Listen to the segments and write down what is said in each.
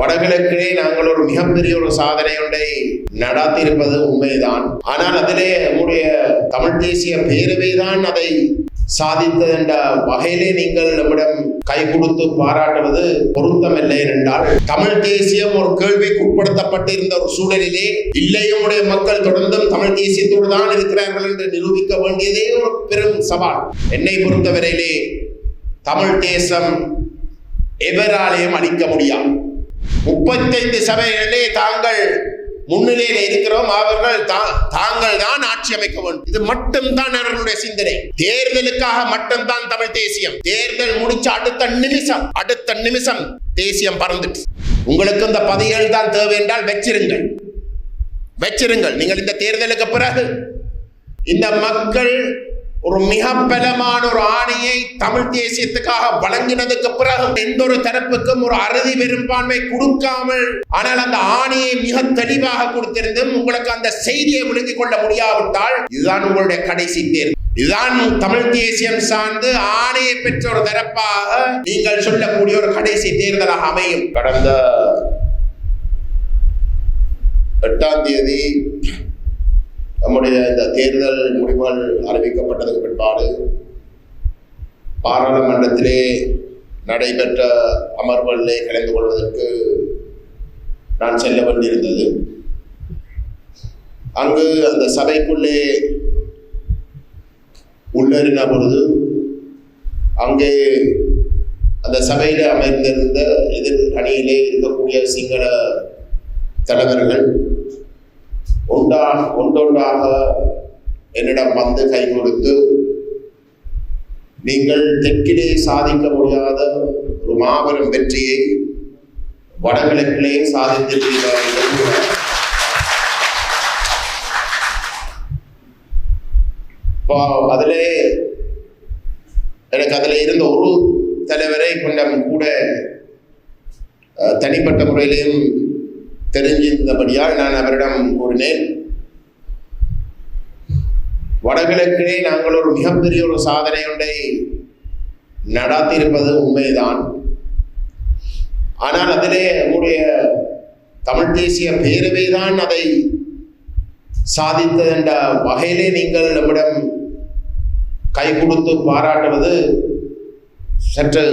வடகிழக்கிலே நாங்கள் ஒரு மிகப்பெரிய ஒரு சாதனை ஒன்றை நடாத்தியிருப்பது உண்மைதான். ஆனால் அதிலே நம்முடைய தமிழ் தேசிய பேரவை தான் அதை சாதித்தது என்ற வகையிலே நீங்கள் நம்மிடம் கை கொடுத்து பாராட்டுவது பொருத்தமில்லை என்றால் தமிழ் தேசியம் ஒரு கேள்விக்கு உட்படுத்தப்பட்டிருந்த ஒரு சூழலிலே இல்லை மக்கள் தொடர்ந்தும் தமிழ் தேசியத்தோடு தான் இருக்கிறார்கள் என்று நிரூபிக்க வேண்டியதே ஒரு பெரும் சவால். என்னை பொறுத்தவரையிலே தமிழ் தேசம் எவராலையும் அளிக்க முடியாது. முப்பத்தைந்து சபைகளிலே தாங்கள் முன்னிலையில் இருக்கிறோம். அவர்கள் தா- தாங்கள் தான் ஆட்சி அமைக்க வேண்டும். இது மட்டும்தான் அவர்களுடைய சிந்தனை. தேர்தலுக்காக மட்டும்தான் தமிழ் தேசியம். தேர்தல் முடிச்ச அடுத்த நிமிஷம் அடுத்த நிமிஷம் தேசியம் பறந்துட்டு. உங்களுக்கு இந்த பதவிகள் தான் தேவை என்றால் வச்சிருங்கள். வச்சிருங்கள். நீங்கள் இந்த தேர்தலுக்கு பிறகு இந்த மக்கள் ஒரு மிக பலமான ஒரு ஆணையை தமிழ் தேசியத்துக்காக வழங்கினதுக்கு பிறகு எந்த ஒரு தரப்புக்கும் ஒரு அறுதி பெரும்பான்மை கொடுக்காமல் ஆனால் அந்த ஆணையை மிக தெளிவாக கொடுத்திருந்தும் உங்களுக்கு அந்த செய்தியை விழுங்கிக் கொள்ள முடியாவிட்டால் இதுதான் உங்களுடைய கடைசி தேர்வு. இதுதான் தமிழ் தேசியம் சார்ந்து ஆணையை பெற்ற ஒரு தரப்பாக நீங்கள் சொல்லக்கூடிய ஒரு கடைசி தேர்தலாக அமையும். கடந்த எட்டாம் தேதி நம்முடைய இந்த தேர்தல் முடிவுகள் அறிவிக்கப்பட்டதுக்கு பிற்பாடு பாராளுமன்றத்திலே நடைபெற்ற அமர்வுகளிலே கலந்து கொள்வதற்கு நான் செல்ல வேண்டியிருந்தது. அங்கு அந்த சபைக்குள்ளே உள்ளேறின பொழுது அங்கே அந்த சபையில் அமைந்திருந்த எதிர் அணியிலே இருக்கக்கூடிய சிங்கள தலைவர்கள் ஒன்றா ஒன்றொன்றாக என்னிடம் வந்து கை கொடுத்து நீங்கள் தெற்கிலே சாதிக்க முடியாத ஒரு மாபெரும் வெற்றியை வடகிழக்கிலே சாதித்திருக்கிறார்கள். அதிலே எனக்கு அதில் இருந்த ஒரு தலைவரை கொஞ்சம் கூட தனிப்பட்ட முறையிலையும் தெரிஞ்சிருந்தபடியால் நான் அவரிடம் கூறினேன். வடகிழக்கிலே நாங்கள் ஒரு மிகப்பெரிய ஒரு சாதனை ஒன்றை நடாத்தியிருப்பது உண்மைதான். ஆனால் அதிலே நம்முடைய தமிழ் தேசிய பேரவை தான் அதை சாதித்தது என்ற வகையிலே நீங்கள் நம்மிடம் கை கொடுத்து பாராட்டுவது சற்று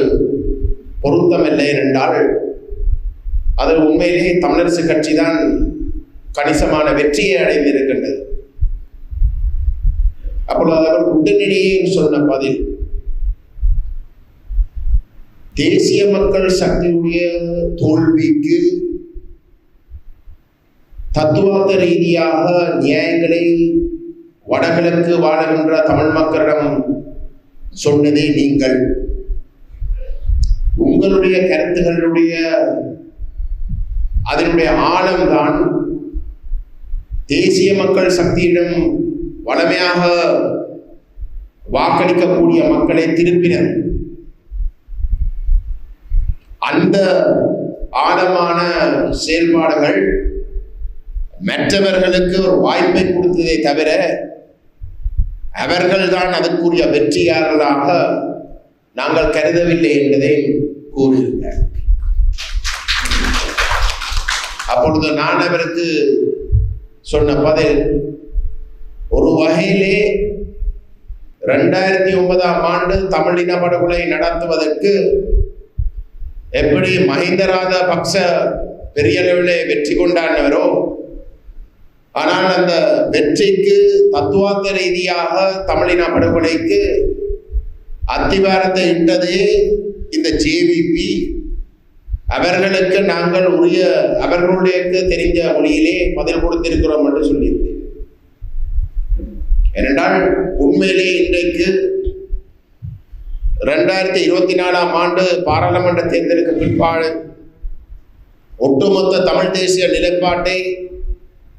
பொருத்தமில்லை என்றால் அது உண்மையிலேயே தமிழரசு கட்சி தான் கணிசமான வெற்றியை அடைந்திருக்கின்றது. அப்பொழுது அவர் உடனடியே சொன்ன பதில் தேசிய மக்கள் சக்தியுடைய தோல்விக்கு தத்துவார்த்த ரீதியாக நியாயங்களை வடகிழக்கு வாழுகின்ற தமிழ் மக்களிடம் சொன்னதே நீங்கள் உங்களுடைய கருத்துகளுடைய அதனுடைய ஆழம்தான் தேசிய மக்கள் சக்தியிடம் வளமையாக வாக்களிக்கக்கூடிய மக்களை திருப்பினர். அந்த ஆழமான செயல்பாடுகள் மற்றவர்களுக்கு ஒரு வாய்ப்பை கொடுத்ததை தவிர அவர்கள்தான் அதற்குரிய வெற்றியாளர்களாக நாங்கள் கருதவில்லை என்பதை கூறியிருந்தார் அப்பொழுது நான் அவருக்கு சொன்ன பதில் ஒரு வகையிலே ரெண்டாயிரத்தி ஒன்பதாம் ஆண்டு தமிழ் இன படுகொலை நடத்துவதற்கு எப்படி மஹிந்த ராஜபக்ச பெரிய அளவிலே வெற்றி கொண்டாடினவரோ ஆனால் அந்த வெற்றிக்கு தத்துவார்த்த ரீதியாக தமிழின படுகொலைக்கு அத்திவாரத்தை இட்டதே இந்த ஜேவிபி அவர்களுக்கு நாங்கள் உரிய அவர்களுடைய தெரிஞ்ச மொழியிலே பதில் கொடுத்திருக்கிறோம் என்று சொல்லியிருந்தேன். ஏனென்றால் உண்மையிலே இன்றைக்கு ரெண்டாயிரத்தி இருபத்தி நாலாம் ஆண்டு பாராளுமன்ற தேர்தலுக்கு பிற்பாடு ஒட்டுமொத்த தமிழ் தேசிய நிலைப்பாட்டை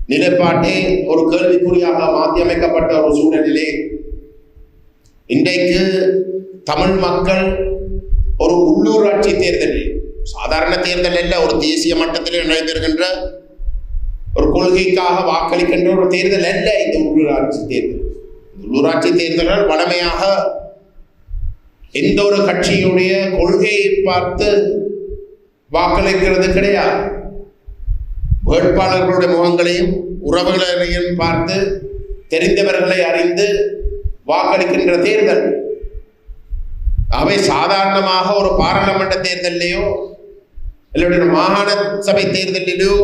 நிலைப்பாட்டை ஒரு கேள்விக்குறியாக மாற்றியமைக்கப்பட்ட ஒரு சூழ்நிலையிலே இன்றைக்கு தமிழ் மக்கள் ஒரு உள்ளூராட்சி தேர்தலில் சாதாரண தேர்தல் அல்ல ஒரு தேசிய மட்டத்தில் நடைபெறுகின்ற ஒரு கொள்கைக்காக வாக்களிக்கின்ற ஒரு தேர்தல் அல்ல இந்த உள்ளூராட்சி தேர்தல். இந்த உள்ளூராட்சி தேர்தல்கள் வளமையாக எந்த ஒரு கட்சியுடைய கொள்கையை பார்த்து வாக்களிக்கிறது கிடையாது. வேட்பாளர்களுடைய முகங்களையும் உறவுகளையும் பார்த்து தெரிந்தவர்களை அறிந்து வாக்களிக்கின்ற தேர்தல். அவை சாதாரணமாக ஒரு பாராளுமன்ற தேர்தலையோ இல்லை மாகாண சபை தேர்தலிலோ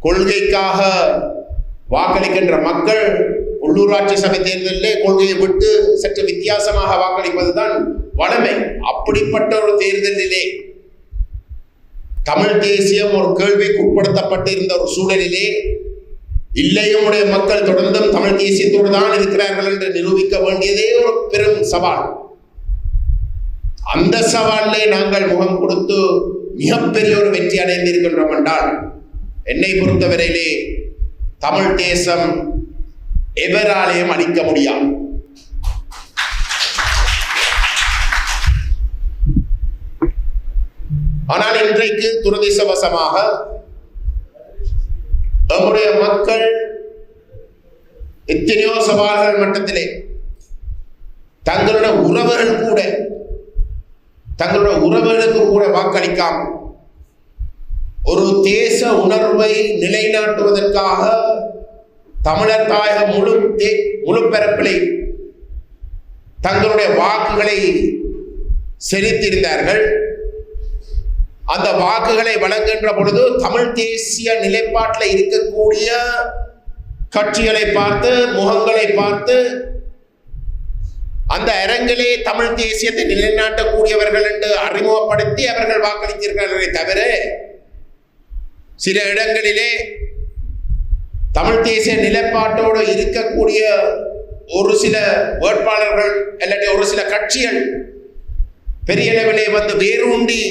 கொள்கைக்காக வாக்களிக்கின்ற மக்கள் உள்ளூராட்சி சபை தேர்தலிலே கொள்கையை விட்டு சற்று வித்தியாசமாக வாக்களிப்பதுதான் வளமை. அப்படிப்பட்ட ஒரு தேர்தலிலே தமிழ் தேசியம் ஒரு கேள்விக்கு உட்படுத்தப்பட்டிருந்த ஒரு சூழலிலே இல்லையும் உடைய மக்கள் தொடர்ந்தும் தமிழ் தேசியத்தோடு தான் இருக்கிறார்கள் என்று நிரூபிக்க வேண்டியதே ஒரு பெரும் சவால். அந்த சவாலிலே நாங்கள் முகம் கொடுத்து மிகப்பெரிய ஒரு வெற்றி அடைந்திருக்கின்றோம் என்றால் என்னை பொறுத்தவரையிலே தமிழ் தேசம் எவராலையும் அளிக்க முடியாது. ஆனால் இன்றைக்கு துரதிசவசமாக நம்முடைய மக்கள் எத்தனையோ சவால்கள் மட்டத்திலே தங்களுடைய உறவுகள் கூட தங்களுடைய உறவுகளுக்கு கூட வாக்களிக்காமல் ஒரு தேச உணர்வை நிலைநாட்டுவதற்காக தமிழர் தாயக முழு தே- முழு பரப்பிலே தங்களுடைய வாக்குகளை செலுத்தியிருந்தார்கள். அந்த வாக்குகளை வழங்குகின்ற பொழுது தமிழ் தேசிய நிலைப்பாட்டில் இருக்கக்கூடிய கட்சிகளை பார்த்து முகங்களை பார்த்து அந்த அரங்கிலே தமிழ் தேசியத்தை நிலைநாட்டக்கூடியவர்கள் என்று அறிமுகப்படுத்தி அவர்கள் வாக்களித்திருக்கிறார்களே தவிர சில இடங்களிலே தமிழ் தேசிய நிலைப்பாட்டோடு இருக்கக்கூடிய ஒரு சில வேட்பாளர்கள் இல்லாட்டி ஒரு சில கட்சிகள் பெரிய அளவிலே வந்து வேரூண்டி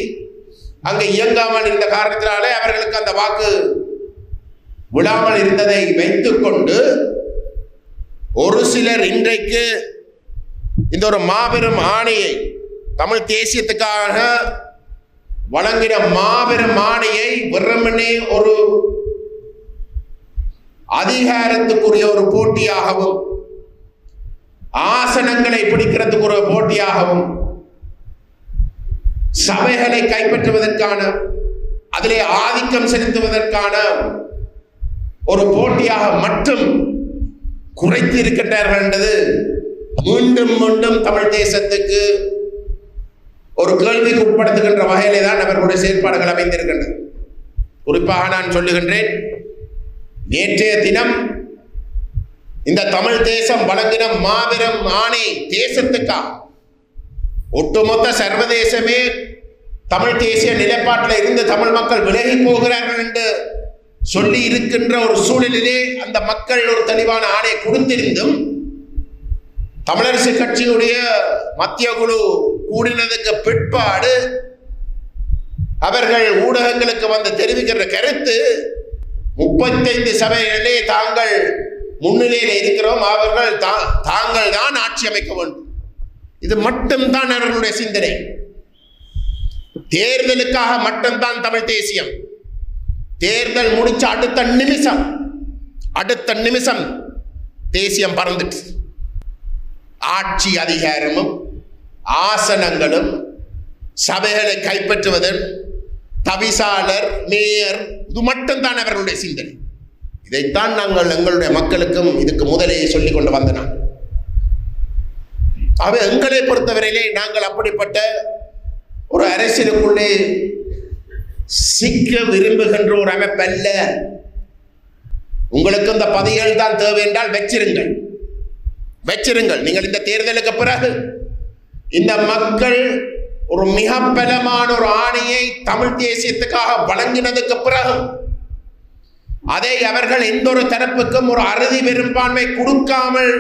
அங்கே இயங்காமல் இருந்த காரணத்தினாலே அவர்களுக்கு அந்த வாக்கு விழாமல் இருந்ததை வைத்துக்கொண்டு ஒரு சிலர் இன்றைக்கு இந்த ஒரு மாபெரும் ஆணையை தமிழ் தேசியத்துக்காக வழங்கின மாபெரும் ஆணையை வெறுமனே ஒரு அதிகாரத்துக்குரிய ஒரு போட்டியாகவும் ஆசனங்களை பிடிக்கிறதுக்கு ஒரு போட்டியாகவும் சபைகளை கைப்பற்றுவதற்கான அதிலே ஆதிக்கம் செலுத்துவதற்கான ஒரு போட்டியாக மட்டும் குறைத்து இருக்கின்றார்கள் என்றது மீண்டும் மீண்டும் தமிழ் தேசத்துக்கு ஒரு கேள்விக்கு உட்படுத்துகின்ற வகையிலே தான் அவர்களுடைய செயற்பாடுகள் அமைந்திருக்கின்றன. குறிப்பாக நான் சொல்லுகின்றேன் நேற்றைய தினம் இந்த தமிழ் தேசம் வழங்கின மாபெரும் ஆணை தேசத்துக்கா? ஒட்டுமொத்த சர்வதேசமே தமிழ் தேசிய நிலைப்பாட்டில் இருந்து தமிழ் மக்கள் விலகி போகிறார்கள் என்று சொல்லி இருக்கின்ற ஒரு சூழலிலே அந்த மக்கள் ஒரு தெளிவான ஆணை கொடுத்திருந்தும் தமிழரசு கட்சியுடைய மத்திய குழு கூடினதுக்கு பிற்பாடு அவர்கள் ஊடகங்களுக்கு வந்து தெரிவிக்கிற கருத்து முப்பத்தைந்து சபைகளிலே தாங்கள் முன்னிலையில் இருக்கிறோம். அவர்கள் தா- தாங்கள் தான் ஆட்சி அமைக்க வேண்டும். இது மட்டும்தான் அவர்களுடைய சிந்தனை. தேர்தலுக்காக மட்டும்தான் தமிழ் தேசியம். தேர்தல் முடிச்ச அடுத்த நிமிஷம் அடுத்த நிமிஷம் தேசியம் பறந்துட்டு. ஆட்சி அதிகாரமும் ஆசனங்களும் சபைகளை கைப்பற்றுவதன் தவிசாளர் மேயர் இது மட்டும்தான் அவர்களுடைய சிந்தனை. இதைத்தான் நாங்கள் எங்களுடைய மக்களுக்கும் இதுக்கு முதலே சொல்லிக் கொண்டு வந்தனர் அவை எங்களை பொறுத்தவரையிலே நாங்கள் அப்படிப்பட்ட ஒரு அரசியலுக்குள்ளே சிக்க விரும்புகின்ற ஒரு அமைப்பல்ல. உங்களுக்கு இந்த பதவிகள் தான் தேவை என்றால் வச்சிருங்கள். வச்சிருங்கள். நீங்கள் இந்த தேர்தலுக்கு பிறகு இந்த மக்கள் ஒரு மிக பலமான ஒரு ஆணையை தமிழ் தேசியத்துக்காக வழங்கினதுக்கு பிறகு அதை அவர்கள் எந்த ஒரு தரப்புக்கும் ஒரு அறுதி பெரும்பான்மை கொடுக்காமல்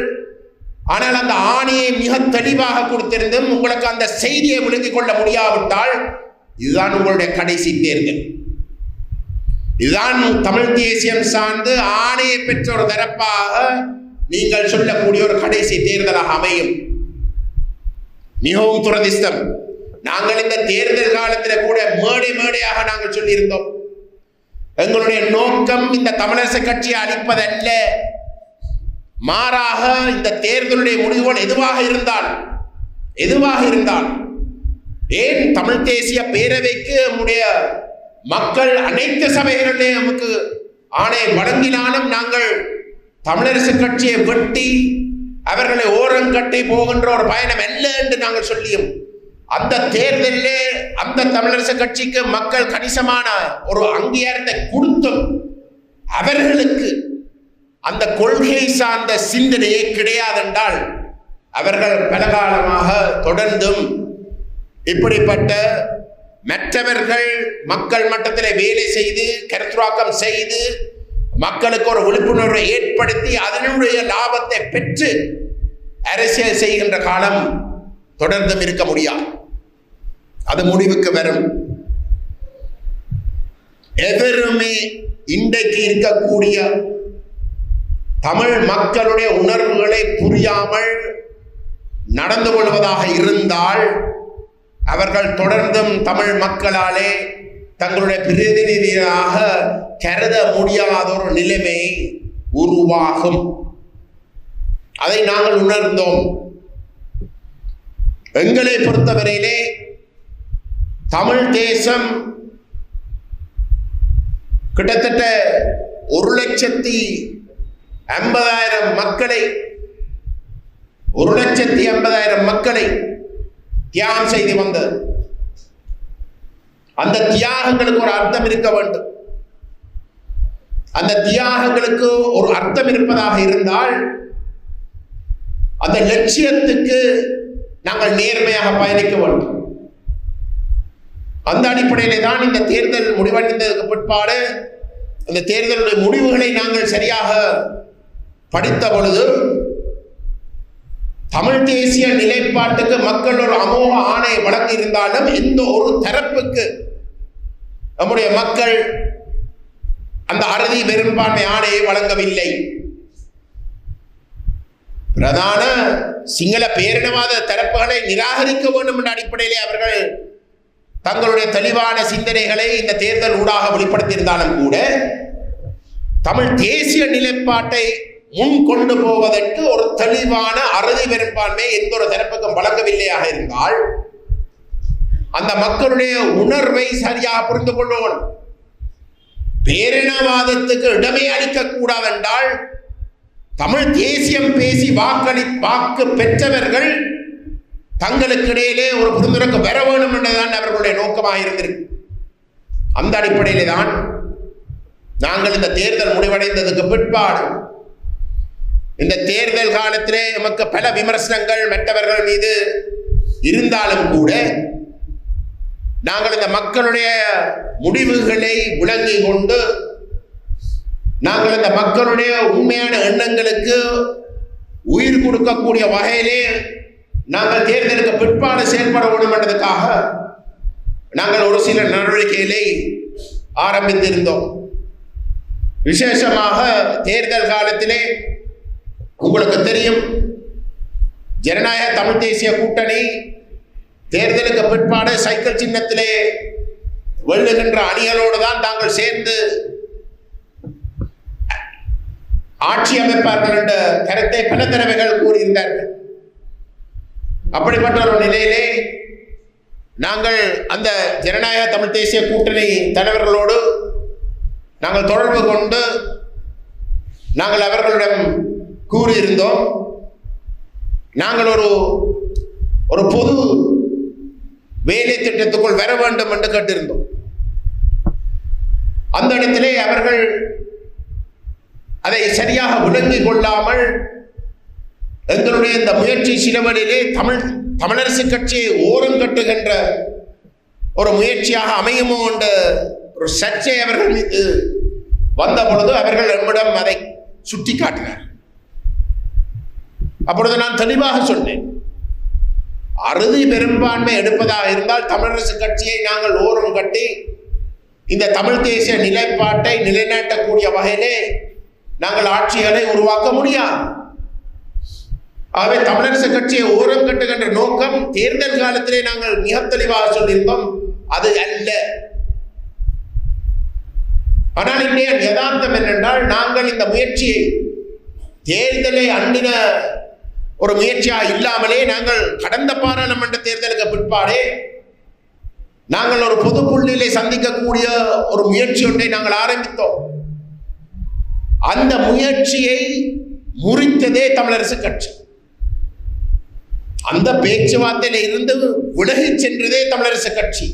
ஆனால் அந்த ஆணையை மிக தெளிவாக கொடுத்திருந்தும் உங்களுக்கு அந்த செய்தியை விழுங்கிக் கொள்ள முடியாவிட்டால் இதுதான் உங்களுடைய கடைசி தேர்தல். இதுதான் தமிழ் தேசியம் சார்ந்து ஆணையை பெற்ற ஒரு தரப்பாக நீங்கள் சொல்லக்கூடிய ஒரு கடைசி தேர்தலாக அமையும். மிகவும் துரதிஷ்டம் நாங்கள் இந்த தேர்தல் காலத்தில் கூட மேடை மேடையாக நாங்கள் சொல்லியிருந்தோம். எங்களுடைய நோக்கம் இந்த தமிழரசு கட்சியை அளிப்பதல்ல மாறாக இந்த தேர்தலுடைய முடிவுகள் எதுவாக இருந்தால் எதுவாக இருந்தால் ஏன் தமிழ் தேசிய பேரவைக்கு நம்முடைய மக்கள் அனைத்து சபைகளிலே நமக்கு ஆணை வழங்கினாலும் நாங்கள் தமிழரசு கட்சியை வெட்டி அவர்களை ஓரங்கட்டி போகின்ற ஒரு பயணம் அல்ல என்று நாங்கள் சொல்லியும். அந்த தேர்தலிலே அந்த தமிழரசு கட்சிக்கு மக்கள் கணிசமான ஒரு அங்கீகாரத்தை கொடுத்தும் அவர்களுக்கு அந்த கொள்கை சார்ந்த சிந்தனையே கிடையாதென்றால் அவர்கள் பலகாலமாக தொடர்ந்தும் இப்படிப்பட்ட மற்றவர்கள் மக்கள் மட்டத்தில் வேலை செய்து கருத்துவாக்கம் செய்து மக்களுக்கு ஒரு விழிப்புணர்வை ஏற்படுத்தி அதனுடைய லாபத்தை பெற்று அரசியல் செய்கின்ற காலம் தொடர்ந்தும் இருக்க முடியாது. அது முடிவுக்கு வரும். எவருமே இன்றைக்கு இருக்கக்கூடிய தமிழ் மக்களுடைய உணர்வுகளை புரியாமல் நடந்து கொள்வதாக இருந்தால் அவர்கள் தொடர்ந்தும் தமிழ் மக்களாலே தங்களுடைய பிரதிநிதியாக கருத முடியாத ஒரு நிலைமை உருவாகும். அதை நாங்கள் உணர்ந்தோம். எங்களை பொறுத்தவரையிலே தமிழ் தேசம் கிட்டத்தட்ட ஒரு லட்சத்தி ஐம்பதாயிரம் மக்களை ஒரு லட்சத்தி ஐம்பதாயிரம் மக்களை தியாகம் செய்து வந்தது. அந்த தியாகங்களுக்கு ஒரு அர்த்தம் இருக்க வேண்டும். அந்த தியாகங்களுக்கு ஒரு அர்த்தம் இருப்பதாக இருந்தால் அந்த லட்சியத்துக்கு நாங்கள் நேர்மையாக பயணிக்க வேண்டும். அந்த அடிப்படையிலே தான் இந்த தேர்தல் முடிவடைந்ததுக்கு பிற்பாடு அந்த தேர்தலுடைய முடிவுகளை நாங்கள் சரியாக படித்த பொழுது தமிழ் தேசிய நிலைப்பாட்டுக்கு மக்கள் ஒரு அமோக ஆணை வழங்கியிருந்தாலும் இருந்தாலும் ஒரு தரப்புக்கு நம்முடைய மக்கள் அந்த அறுதி பெரும்பான்மை ஆணையை வழங்கவில்லை. பிரதான சிங்கள பேரினவாத தரப்புகளை நிராகரிக்க வேண்டும் என்ற அடிப்படையிலே அவர்கள் தங்களுடைய தெளிவான சிந்தனைகளை இந்த தேர்தல் ஊடாக வெளிப்படுத்தியிருந்தாலும் கூட தமிழ் தேசிய நிலைப்பாட்டை முன் கொண்டு போவதற்கு ஒரு தெளிவான அறுதி பெரும்பான்மை எந்த ஒரு தரப்புக்கும் வழங்கவில்லையாக இருந்தால் அந்த மக்களுடைய உணர்வை சரியாக புரிந்து கொள்வோம் பேரினவாதத்துக்கு இடமே அளிக்கக்கூடாது என்றால் தமிழ் தேசியம் பேசி வாக்களி வாக்கு பெற்றவர்கள் தங்களுக்கு இடையிலே ஒரு புரிந்துணர்வு பெற வேண்டும் என்றுதான் அவர்களுடைய நோக்கமாக இருந்திருக்கு. அந்த அடிப்படையிலே தான் நாங்கள் இந்த தேர்தல் முடிவடைந்ததுக்கு பிற்பாடு இந்த தேர்தல் காலத்திலே நமக்கு பல விமர்சனங்கள் மற்றவர்கள் மீது இருந்தாலும் கூட நாங்கள் இந்த மக்களுடைய முடிவுகளை விளங்கி கொண்டு நாங்கள் இந்த மக்களுடைய உண்மையான எண்ணங்களுக்கு உயிர் கொடுக்கக்கூடிய வகையிலே நாங்கள் தேர்தலுக்கு பிற்பாடு செயல்பட வேண்டும் என்றதுக்காக நாங்கள் ஒரு சில நடவடிக்கைகளை ஆரம்பித்திருந்தோம். விசேஷமாக தேர்தல் காலத்திலே உங்களுக்கு தெரியும் ஜனநாயக தமிழ் தேசிய கூட்டணி தேர்தலுக்கு பிற்பாடு சைக்கிள் சின்னத்திலே வெல்லுகின்ற அணிகளோடு தான் தாங்கள் சேர்ந்து ஆட்சி அமைப்பார்கள் என்ற கருத்தை பல தடவைகள் கூறியிருந்தார்கள். அப்படிப்பட்ட ஒரு நிலையிலே நாங்கள் அந்த ஜனநாயக தமிழ் தேசிய கூட்டணி தலைவர்களோடு நாங்கள் தொடர்பு கொண்டு நாங்கள் அவர்களிடம் கூறியிருந்தோம். நாங்கள் ஒரு ஒரு பொது வேலை திட்டத்துக்குள் வர வேண்டும் என்று கேட்டிருந்தோம். அந்த இடத்திலே அவர்கள் அதை சரியாக விளங்கிக் கொள்ளாமல் எங்களுடைய இந்த முயற்சி சிலவழிலே தமிழ் தமிழரசு கட்சியை ஓரம் கட்டுகின்ற ஒரு முயற்சியாக அமையுமோ என்ற ஒரு சர்ச்சை அவர்கள் மீது வந்த பொழுது அவர்கள் நம்மிடம் அதை சுட்டி காட்டினார் அப்பொழுது நான் தெளிவாக சொன்னேன். அறுதி பெரும்பான்மை எடுப்பதாக இருந்தால் தமிழரசு கட்சியை நாங்கள் ஓரம் கட்டி இந்த தமிழ் தேசிய நிலைப்பாட்டை நிலைநாட்டக்கூடிய வகையிலே நாங்கள் ஆட்சிகளை உருவாக்க முடியாது. ஆகவே தமிழரசு கட்சியை ஓரம் கட்டுகின்ற நோக்கம் தேர்தல் காலத்திலே நாங்கள் மிக தெளிவாக சொல்லியிருந்தோம் அது அல்ல. ஆனால் இன்றைய யதார்த்தம் என்னென்றால் நாங்கள் இந்த முயற்சியை தேர்தலை அண்டின ஒரு முயற்சியாக இல்லாமலே நாங்கள் கடந்த பாராளுமன்ற தேர்தலுக்கு பிற்பாடே நாங்கள் ஒரு பொது புள்ளியிலே சந்திக்கக்கூடிய ஒரு முயற்சி ஒன்றை நாங்கள் ஆரம்பித்தோம். அந்த முயற்சியை முறித்ததே தமிழரசு கட்சி. அந்த பேச்சுவார்த்தையில இருந்து விலகி சென்றதே தமிழரசு கட்சி.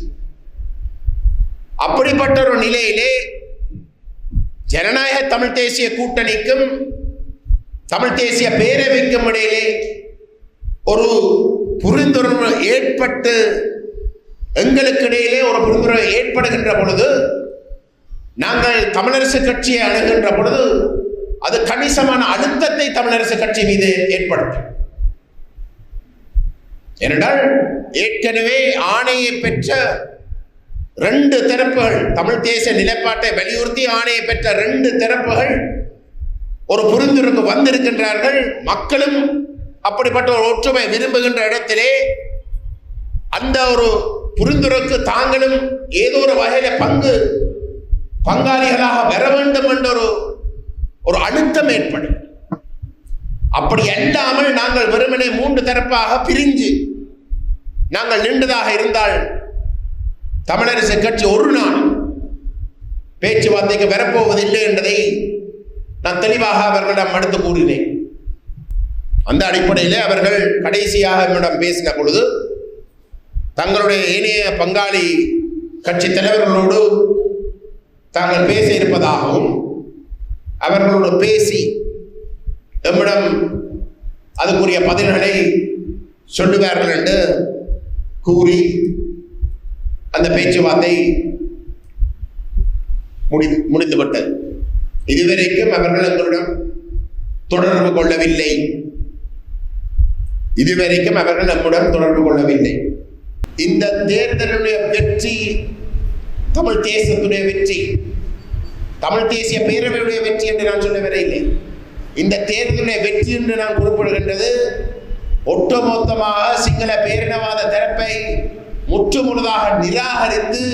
அப்படிப்பட்ட ஒரு நிலையிலே ஜனநாயக தமிழ் தேசிய கூட்டணிக்கும் தமிழ் தேசிய பேரவைக்கும் இடையிலே ஒரு புரிந்துணர்வு ஏற்பட்டு எங்களுக்கு இடையிலே ஒரு புரிந்துணர்வு ஏற்படுகின்ற பொழுது நாங்கள் தமிழரசு கட்சியை அணுகின்ற பொழுது அது கணிசமான அழுத்தத்தை தமிழரசு கட்சி மீது ஏற்படுத்தும் ஏனென்றால் ஏற்கனவே ஆணையை பெற்ற ரெண்டு தரப்புகள் தமிழ் தேசிய நிலைப்பாட்டை வலியுறுத்தி ஆணையை பெற்ற ரெண்டு தரப்புகள் ஒரு புரிந்துணர்வு வந்திருக்கின்றார்கள். மக்களும் அப்படிப்பட்ட ஒரு ஒற்றுமை விரும்புகின்ற இடத்திலே அந்த ஒரு புரிந்துணர்வுக்கு தாங்களும் ஏதோ ஒரு வகையில பங்கு பங்காளிகளாக வர வேண்டும் என்ற ஒரு ஒரு அழுத்தம் ஏற்படும். அப்படி அல்லாமல் நாங்கள் வெறுமனே மூன்று தரப்பாக பிரிஞ்சு நாங்கள் நின்றதாக இருந்தால் தமிழரசு கட்சி ஒரு நாள் பேச்சுவார்த்தைக்கு வரப்போவதில்லை என்பதை நான் தெளிவாக அவர்களிடம் அடுத்து கூறினேன். அந்த அடிப்படையிலே அவர்கள் கடைசியாக என்னிடம் பேசின பொழுது தங்களுடைய இணைய பங்காளி கட்சி தலைவர்களோடு தாங்கள் பேச இருப்பதாகவும் அவர்களோடு பேசி எம்மிடம் அதுக்குரிய பதில்களை சொல்லுவார்கள் என்று கூறி அந்த பேச்சுவார்த்தை முடி முடிந்துவிட்டது. இதுவரைக்கும் அவர்கள் எங்களிடம் தொடர்பு கொள்ளவில்லை. இதுவரைக்கும் அவர்கள் நம்முடன் தொடர்பு கொள்ளவில்லை. இந்த தேர்தலுடைய வெற்றி தமிழ் தேசத்துடைய வெற்றி தமிழ் தேசிய பேரவையுடைய வெற்றி என்று நான் சொல்ல வரையில்லை. இந்த தேர்தலுடைய வெற்றி என்று நான் குறிப்பிடுகின்றது ஒட்டுமொத்தமாக சிங்கள பேரினவாத தரப்பை முற்றுமுழுதாக நிராகரித்து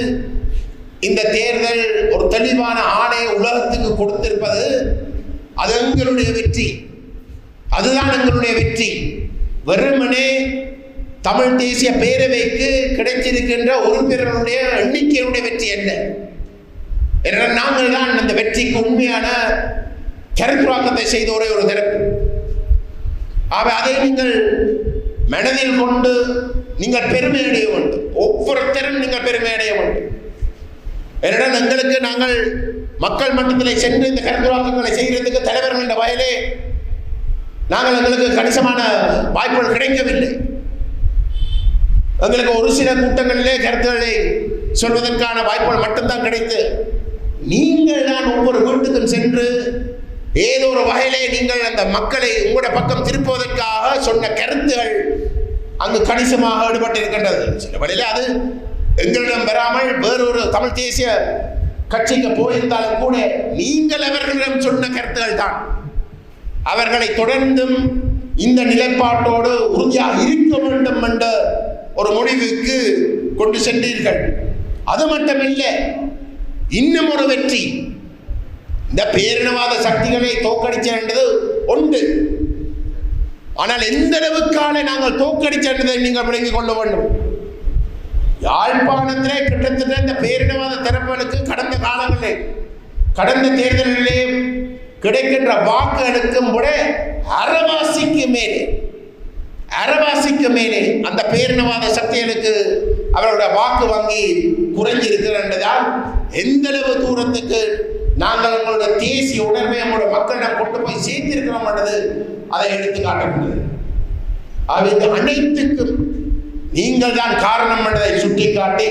இந்த தேர்தல் ஒரு தெளிவான ஆணையை உலகத்துக்கு கொடுத்திருப்பது அது எங்களுடைய வெற்றி. அதுதான் எங்களுடைய வெற்றி. வெறுமனே தமிழ் தேசிய பேரவைக்கு கிடைத்திருக்கின்ற உறுப்பினர்களுடைய எண்ணிக்கையுடைய வெற்றி என்ன? என்ற நாங்கள் தான் அந்த வெற்றிக்கு உண்மையான கருத்துவாக்கத்தை செய்த ஒரே ஒரு தரப்பு ஆக அதை நீங்கள் மனதில் கொண்டு நீங்கள் பெருமை அடைய வேண்டும். ஒவ்வொருத்தரும் நீங்கள் பெருமை அடைய வேண்டும். என்னிடம் எங்களுக்கு நாங்கள் மக்கள் மட்டத்தில் சென்று இந்த கருத்துருவாக்கங்களை செய்கிறதுக்கு தலைவர்கள் என்ற வயலே நாங்கள் எங்களுக்கு கணிசமான வாய்ப்புகள் கிடைக்கவில்லை. எங்களுக்கு ஒரு சில கூட்டங்களிலே கருத்துக்களை சொல்வதற்கான வாய்ப்புகள் மட்டும்தான் கிடைத்து நீங்கள் தான் ஒவ்வொரு வீட்டுக்கும் சென்று ஏதோ ஒரு வகையிலே நீங்கள் அந்த மக்களை உங்களோட பக்கம் திருப்புவதற்காக சொன்ன கருத்துகள் அங்கு கணிசமாக ஈடுபட்டிருக்கின்றது. சில வழியில அது எங்களிடம் வராமல் வேறொரு தமிழ் தேசிய கட்சிக்கு போயிருந்தாலும் கூட நீங்கள் அவர்களிடம் சொன்ன கருத்துகள் தான். அவர்களை தொடர்ந்தும் இந்த நிலைப்பாட்டோடு உறுதியாக இருக்க வேண்டும் என்ற ஒரு முடிவுக்கு கொண்டு சென்றீர்கள். அது மட்டுமில்லை இன்னும் ஒரு வெற்றி. இந்த பேரினவாத சக்திகளை தோக்கடிச்சது ஒன்று ஆனால் எந்த அளவுக்கான நாங்கள் தோக்கடிச்சதை நீங்கள் விளங்கிக் கொள்ள வேண்டும். யாழ்ப்பாணத்திலே கிட்டத்தட்ட இந்த பேரினவாத திறப்புகளுக்கு கடந்த காலங்களிலே கடந்த தேர்தலிலே கிடைக்கின்ற வாக்குகளுக்கும் கூட அறவாசிக்கு மேலே அறவாசிக்கு மேலே அந்த பேரினவாத சக்திகளுக்கு அவர்களுடைய வாக்கு வங்கி குறைஞ்சிருக்கிறதால் எந்த அளவு தூரத்துக்கு நாங்கள் உங்களோட தேசிய உணர்வை நம்மளோட மக்களிடம் கொண்டு போய் சேர்த்திருக்கிறோம் என்றது அதை எடுத்து காட்டக்கூடியது அவை அனைத்துக்கும் நீங்கள் தான் காரணம் என்பதை சுட்டிக்காட்டி